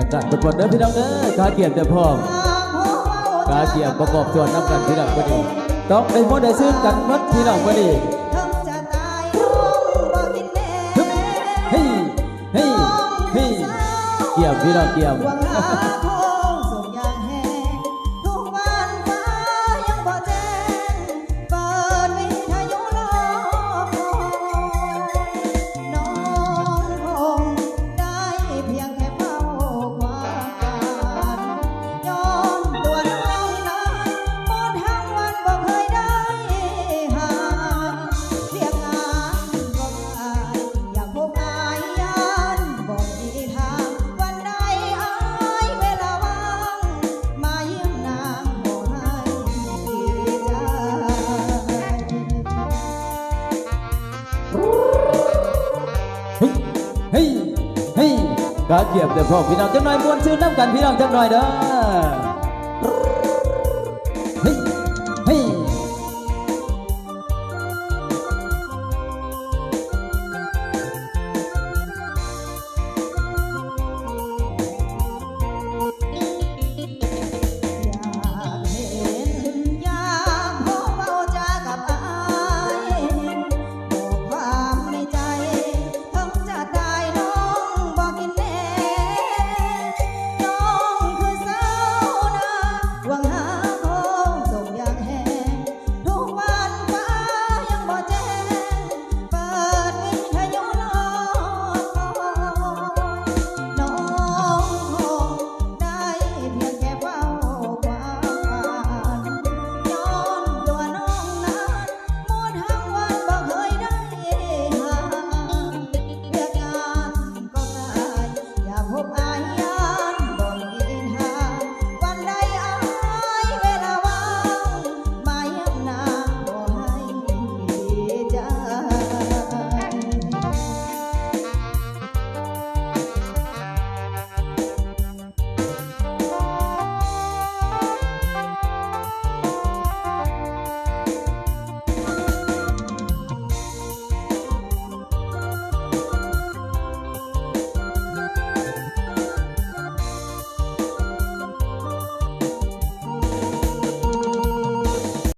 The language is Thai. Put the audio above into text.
บรรยากาศบนๆเด้อพี่น้องเด้อกาเกียบเด้อพ่อมกาเกียบประกอบส่วนน้ำกันพี่น้องก็ดีต้องได้หมดได้ซื้อกันมัดพี่น้องก็ดีทั้งจะตายท้องบ่กินแน่ฮึบเฮ้ยเฮ้ยเฮ้ยเกียบพี่น้องเกียบ เฮ้ยเฮ้ยเฮ้ยกาเกียรติเด้อพ่อพี่น้องจังหน่อยมวนซื้อน้ำกันพี่น้องจังหน่อยเด้อ